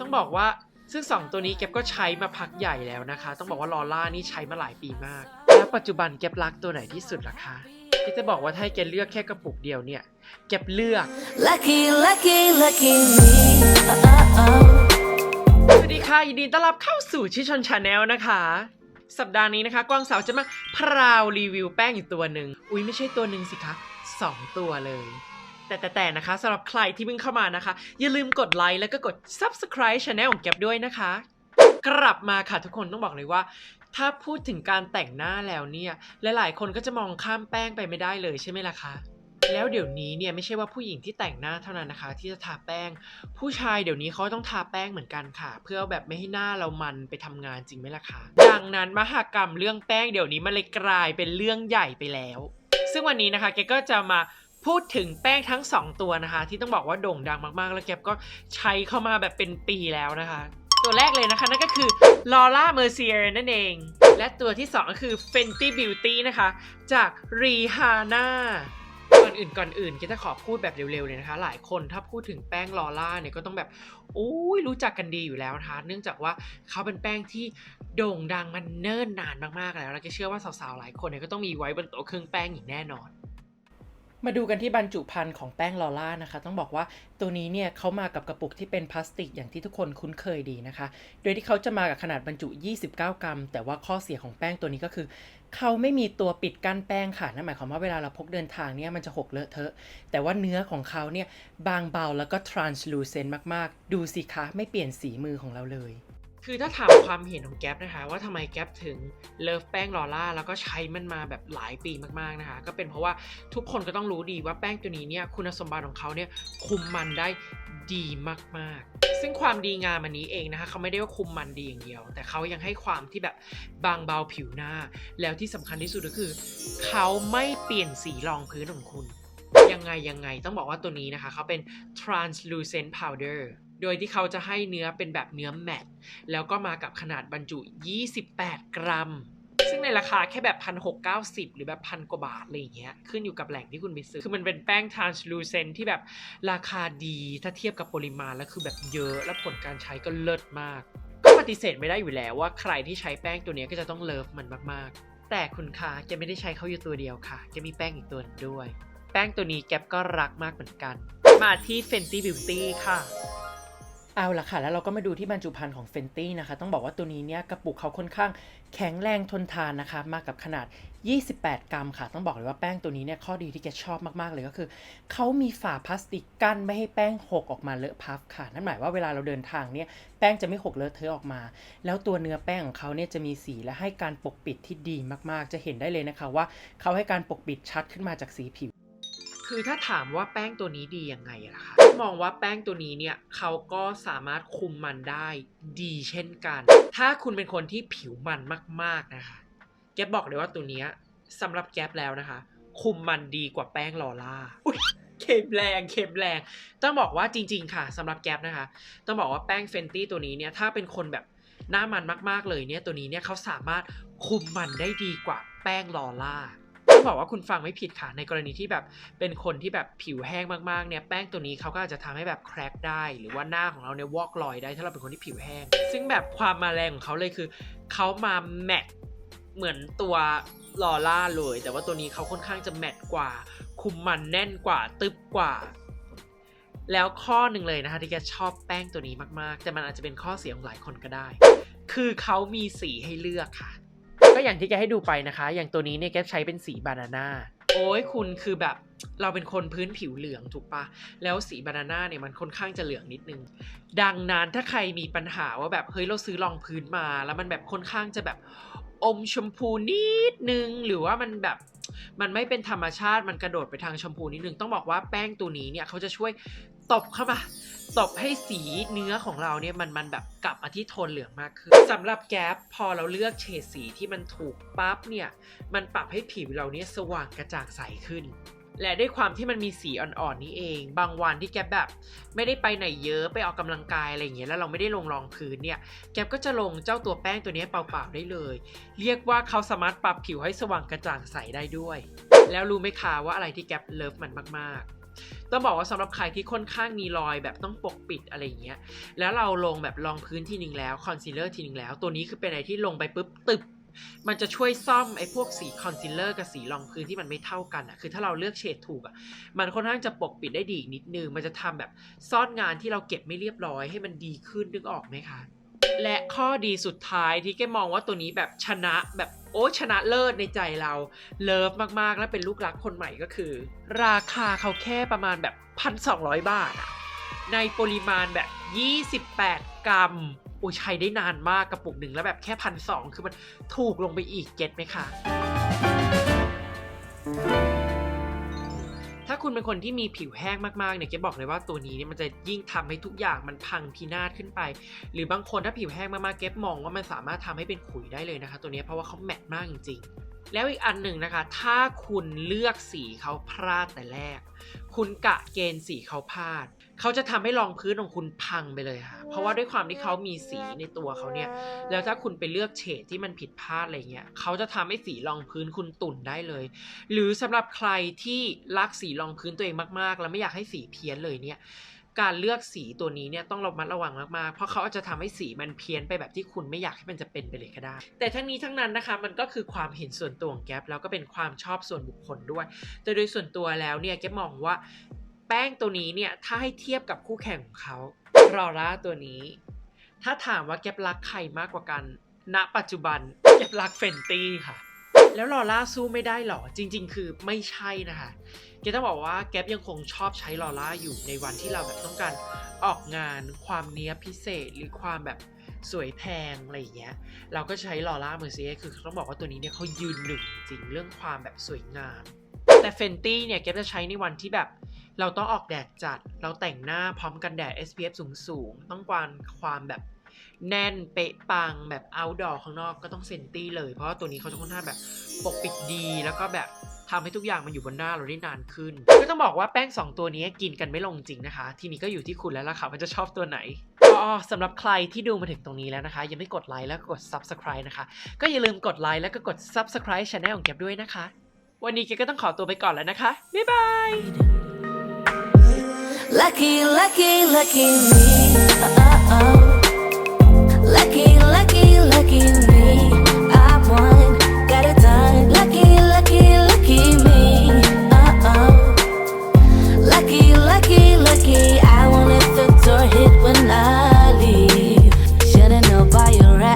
ต้องบอกว่าซึ่งสองตัวนี้แกปก็ใช้มาพักใหญ่แล้วนะคะ ต้องบอกว่าลอล่านี่ใช้มาหลายปีมาก แล้วปัจจุบันแกปรักตัวไหนที่สุดล่ะคะที่จะบอกว่าถ้าให้แกเลือกแค่กระปุกเดียวเนี่ยแกปเลือก Lucky, lucky, lucky me. Oh, oh. สวัสดีค่ะยินดีต้อนรับเข้าสู่ชิชนชาแนลนะคะสัปดาห์นี้นะคะ กวางสาวจะมาพราวรีวิวแป้งอีกตัวหนึ่ง อุ้ยไม่ใช่ตัวหนึ่งสิคะสองตัวเลย แต่แต่แต่นะคะสำหรับใครที่เพิ่งเข้ามานะคะ อย่าลืมกดไลค์แล้วก็กด subscribe channel ของแก็บด้วยนะคะ กลับมาค่ะทุกคนต้องบอกเลยว่า ถ้าพูดถึงการแต่งหน้าแล้วเนี่ยหลายๆ คนก็จะมองข้ามแป้งไปไม่ได้เลยใช่ไหมล่ะคะแล้วเดี๋ยวนี้เนี่ยไม่ใช่ว่าผู้หญิงที่แต่งหน้าเท่านั้นนะคะ ที่จะทาแป้ง ผู้ชายเดี๋ยวนี้เขาต้องทาแป้งเหมือนกันค่ะ เพื่อแบบไม่ให้หน้าเรามันไปทำงานจริงไหมล่ะคะดังนั้นมหากรรมเรื่องแป้งเดี๋ยวนี้มันเลยกลายเป็นเรื่องใหญ่ไปแล้ว ซึ่งวันนี้นะคะแกก็จะมา พูดถึงแป้งทั้ง 2 ตัวนะคะ ที่ต้องบอกว่าโด่งดังมากๆ แล้วแกก็ใช้เข้ามาแบบเป็นปีแล้วนะคะ ตัวแรกเลยนะคะ นั่นก็คือ Laura Mercier นั่นเอง และตัวที่ 2 ก็คือ Fenty Beauty นะคะ จาก Rihanna ก่อนอื่นก่อนอื่นก็จะขอพูดแบบเร็วๆเลยนะคะ หลายคนถ้าพูดถึงแป้งลอล่าเนี่ยก็ต้องแบบโอ้ยรู้จักกันดีอยู่แล้วนะคะ เนื่องจากว่าเขาเป็นแป้งที่โด่งดังมันเนิ่นนานมากๆแล้ว แล้วก็เชื่อว่าสาวๆหลายคนเนี่ยก็ต้องมีไว้บนโต๊ะเครื่องแป้งอย่างแน่นอน มาดูกันที่บรรจุภัณฑ์ของแป้งลอล่านะคะ ต้องบอกว่าตัวนี้เนี่ยเขามากับกระปุกที่เป็นพลาสติกอย่างที่ทุกคนคุ้นเคยดีนะคะ โดยที่เขาจะมากับขนาดบรรจุ 29 กรัม แต่ว่าข้อเสียของแป้งตัวนี้ก็คือ เขาไม่มีตัวปิดกั้นแป้งค่ะนั่นหมายความว่าเวลาเราพกเดินทางเนี่ยมันจะหกเลอะเทอะ แต่ว่าเนื้อของเขาเนี่ยบางเบาแล้วก็ translucent มากๆ ดูสิคะไม่เปลี่ยนสีมือของเราเลย คือถ้าถามความเห็นของแก๊ปนะคะ ว่าทำไมแก๊ปถึงเลิฟแป้งลอล่าแล้วก็ใช้มันมาแบบหลายปีมากๆนะคะ ก็เป็นเพราะว่าทุกคนก็ต้องรู้ดีว่าแป้งตัวนี้เนี่ยคุณสมบัติของเขาเนี่ยคุมมันได้ดีมากๆ ซึ่งความดีงามอันนี้เองนะคะ เขาไม่ได้ว่าคุมมันดีอย่างเดียว แต่เขายังให้ความที่แบบบางเบาผิวหน้า แล้วที่สำคัญที่สุดก็คือ เขาไม่เปลี่ยนสีรองพื้นของคุณ ยังไงยังไงต้องบอกว่าตัวนี้นะคะเขาเป็น translucent powder โดยที่เขาจะให้เนื้อเป็นแบบเนื้อแมตต์แล้วก็มากับขนาดบรรจุ 28 กรัม ซึ่งในราคาแค่แบบพันหกเก้าสิบหรือแบบพันกว่าบาทอะไรอย่างเงี้ยขึ้นอยู่กับแหล่งที่คุณไปซื้อ คือมันเป็นแป้ง translucent ที่แบบราคาดีถ้าเทียบกับปริมาณแล้วคือแบบเยอะและผลการใช้ก็เลิศมาก ก็ปฏิเสธไม่ได้อยู่แล้วว่าใครที่ใช้แป้งตัวนี้ก็จะต้องเลิฟมันมากๆ แต่คุณคะแกไม่ได้ใช้เขาอยู่ตัวเดียวค่ะแกมีแป้งอีกตัวด้วย แป้งตัวนี้แกปก็รักมากเหมือนกัน มาที่ Fenty Beauty ค่ะ เอาละค่ะ แล้วเราก็มาดูที่บรรจุภัณฑ์ของ Fenty นะคะ ต้องบอกว่าตัวนี้เนี่ยกระปุกเขาค่อนข้างแข็งแรงทนทานนะคะ มากับขนาด 28 กรัมค่ะ ต้องบอกเลยว่าแป้งตัวนี้เนี่ยข้อดีที่แกชอบมากๆเลยก็คือ เขามีฝาพลาสติกกั้นไม่ให้แป้งหกออกมาเลอะพับค่ะ นั่นหมายว่าเวลาเราเดินทางเนี่ยแป้งจะไม่หกเลอะเทอะออกมา แล้วตัวเนื้อแป้งของเขาเนี่ยจะมีสีและให้การปกปิดที่ดีมากๆ จะเห็นได้เลยนะคะว่าเขาให้การปกปิดชัดขึ้นมาจากสีผิว คือถ้าถามว่าแป้งตัวนี้ดียังไงอะล่ะคะ มองว่าแป้งตัวนี้เนี่ยเขาก็สามารถคุมมันได้ดีเช่นกัน ถ้าคุณเป็นคนที่ผิวมันมากๆนะคะ แก๊ปบอกเลยว่าตัวนี้สำหรับแก๊ปแล้วนะคะ คุมมันดีกว่าแป้งลอล่าเข็มแรงเข็มแรง ต้องบอกว่าจริง ๆ ค่ะสำหรับแก๊ปนะคะ ต้องบอกว่าแป้งเฟนตี้ตัวนี้เนี่ยถ้าเป็นคนแบบหน้ามันมาก ๆ เลยเนี่ยตัวนี้เนี่ยเขาสามารถคุมมันได้ดีกว่าแป้งลอล่า ต้องบอกว่าคุณฟังไม่ผิดค่ะในกรณีที่แบบเป็นคนที่แบบผิวแห้งมากๆเนี่ยแป้งตัวนี้เขาก็อาจจะทำให้แบบแครกได้ หรือว่าหน้าของเราเนี่ยวอกรอยได้ถ้าเราเป็นคนที่ผิวแห้ง ซึ่งแบบความมาแรงของเขาเลยคือเขามาแมทเหมือนตัวลอล่าเลย แต่ว่าตัวนี้เขาค่อนข้างจะแมทกว่า คุมมันแน่นกว่า ตึบกว่า แล้วข้อหนึ่งเลยนะคะที่แกชอบแป้งตัวนี้มากๆ แต่มันอาจจะเป็นข้อเสียของหลายคนก็ได้ คือเขามีสีให้เลือกค่ะ ก็อย่างที่แกให้ดูไปนะคะ อย่างตัวนี้เนี่ยแกใช้เป็นสีบานาน่าโอ้ยคุณคือแบบเราเป็นคนพื้นผิวเหลืองถูกปะแล้วสีบานาน่าเนี่ยมันค่อนข้างจะเหลืองนิดนึง ดังนั้นถ้าใครมีปัญหาว่าแบบเฮ้ยเราซื้อรองพื้นมา แล้วมันแบบค่อนข้างจะแบบอมชมพูนิดนึง หรือว่ามันแบบมันไม่เป็นธรรมชาติมันกระโดดไปทางชมพูนิดนึง ต้องบอกว่าแป้งตัวนี้เนี่ยเขาจะช่วย ตบเข้ามาตบให้สีเนื้อของเราเนี่ยมันมันแบบกลับมาที่โทนเหลืองมากขึ้นสำหรับแก๊ปพอเราเลือกเฉดสีที่มันถูกปั๊บเนี่ยมันปรับให้ผิวเราเนี่ยสว่างกระจ่างใสขึ้น และด้วยความที่มันมีสีอ่อนๆนี้เอง บางวันที่แก๊ปแบบ ไม่ได้ไปไหนเยอะไปออกกำลังกายอะไรอย่างเงี้ยแล้วเราไม่ได้ลงรองพื้นเนี่ยแก๊ปก็จะลงเจ้าตัวแป้งตัวนี้เปล่าๆได้เลย เรียกว่าเขาสามารถปรับผิวให้สว่างกระจ่างใสได้ด้วย แล้วรู้ไหมคะว่าอะไรที่แก๊ปเลิฟมันมากๆ ต้องบอกว่าสำหรับใครที่ค่อนข้างมีรอยแบบต้องปกปิดอะไรอย่างเงี้ย แล้วเราลงแบบรองพื้นทีหนึ่งแล้วคอนซีลเลอร์ทีหนึ่งแล้ว ตัวนี้คือเป็นอะไรที่ลงไปปุ๊บตึบมันจะช่วยซ่อมไอ้พวกสีคอนซีลเลอร์กับสีรองพื้นที่มันไม่เท่ากันอะคือถ้าเราเลือกเฉดถูกอะมันค่อนข้างจะปกปิดได้ดีอีกนิดนึง มันจะทำแบบซ่อนงานที่เราเก็บไม่เรียบร้อยให้มันดีขึ้นนึกออกไหมคะ และข้อดีสุดท้ายที่แกมองว่าตัวนี้แบบชนะแบบโอ้ชนะเลิศในใจเรา เลิฟมากๆ และเป็นลูกรักคนใหม่ก็คือ ราคาเขาแค่ประมาณแบบพันสองบาทอะในปริมาณแบบ 28 กรัมอุ้ยใช้ได้นานมากกระปุกหนึ่งแล้วแบบแค่พันสองคือมันถูกลงไปอีกเก็ตไหมคะ ถ้าคุณเป็นคนที่มีผิวแห้งมากๆเนี่ยเกบอกเลยว่าตัวนี้เนี่ยมันจะยิ่งทำให้ทุกอย่างมันพังพินาศขึ้นไป หรือบางคนถ้าผิวแห้งมากๆเก็บมองว่ามันสามารถทำให้เป็นขุยได้เลยนะคะ ตัวนี้เพราะว่าเขาแมทมากจริงๆ แล้วอีกอันหนึ่งนะคะ ถ้าคุณเลือกสีเขาพลาดแต่แรก คุณกะเกณฑ์สีเขาพลาด เขาจะทำให้รองพื้นของคุณพังไปเลยค่ะ เพราะว่าด้วยความที่เขามีสีในตัวเขาเนี่ย แล้วถ้าคุณไปเลือกเฉดที่มันผิดพลาดอะไรเงี้ย เขาจะทำให้สีรองพื้นคุณตุ่นได้เลย หรือสำหรับใครที่รักสีรองพื้นตัวเองมากๆ แล้วไม่อยากให้สีเพี้ยนเลยเนี่ย การเลือกสีตัวนี้เนี่ยต้องระมัดระวังมากๆ เพราะเขาอาจจะทำให้สีมันเพี้ยนไปแบบที่คุณไม่อยากให้มันจะเป็นไปเลยก็ได้ แต่ทั้งนี้ทั้งนั้นนะคะมันก็คือความเห็นส่วนตัวของแก๊ปแล้วก็เป็นความชอบส่วนบุคคลด้วย แต่โดยส่วนตัวแล้วเนี่ยแก๊ปมองว่าแป้งตัวนี้เนี่ยถ้าให้เทียบกับคู่แข่งของเขารอร่าตัวนี้ ถ้าถามว่าแก๊ปรักใครมากกว่ากัน ณ ปัจจุบันแก๊ปรักเฟนตี้ค่ะ แล้วลอร่าสู้ไม่ได้หรอ จริง ๆ คือไม่ใช่นะคะแกต้องบอกว่าแก๊ปยังคงชอบใช้ลอร่าอยู่ในวันที่เราแบบต้องการออกงานความเนี้ยพิเศษหรือความแบบสวยแพงอะไรอย่างเงี้ย เราก็ใช้ลอร่าเมอร์เซียคือต้องบอกว่าตัวนี้เนี่ยเขายืนหนึ่งจริงเรื่องความแบบสวยงาม แต่เฟนตี้เนี่ยแกจะใช้ในวันที่แบบเราต้องออกแดดจัด เราแต่งหน้าพร้อมกันแดด SPF สูงๆ ต้องการความแบบ แน่นเป๊ะปังแบบ outdoor ข้างนอกก็ต้องเฟนตี้เลย เพราะว่าตัวนี้เขาจะค่อนข้างแบบปกปิดดีแล้วก็แบบทำให้ทุกอย่างมันอยู่บนหน้าเราได้นานขึ้นก็ต้องบอกว่าแป้ง 2 ตัวนี้กินกันไม่ลงจริงนะคะ ทีนี้ก็อยู่ที่คุณแล้วล่ะค่ะว่าจะชอบตัวไหนอ๋อสำหรับใครที่ดูมาถึงตรงนี้แล้วนะคะ ยังไม่กดไลค์แล้วก็กด subscribe นะคะ ก็อย่าลืมกดไลค์แล้วก็กด subscribe channel ของแก็บด้วยนะคะ วันนี้เกก็ต้องขอตัวไปก่อนแล้วนะคะ บ๊ายบาย Lucky, lucky, lucky me. Uh-oh. Lucky, lucky,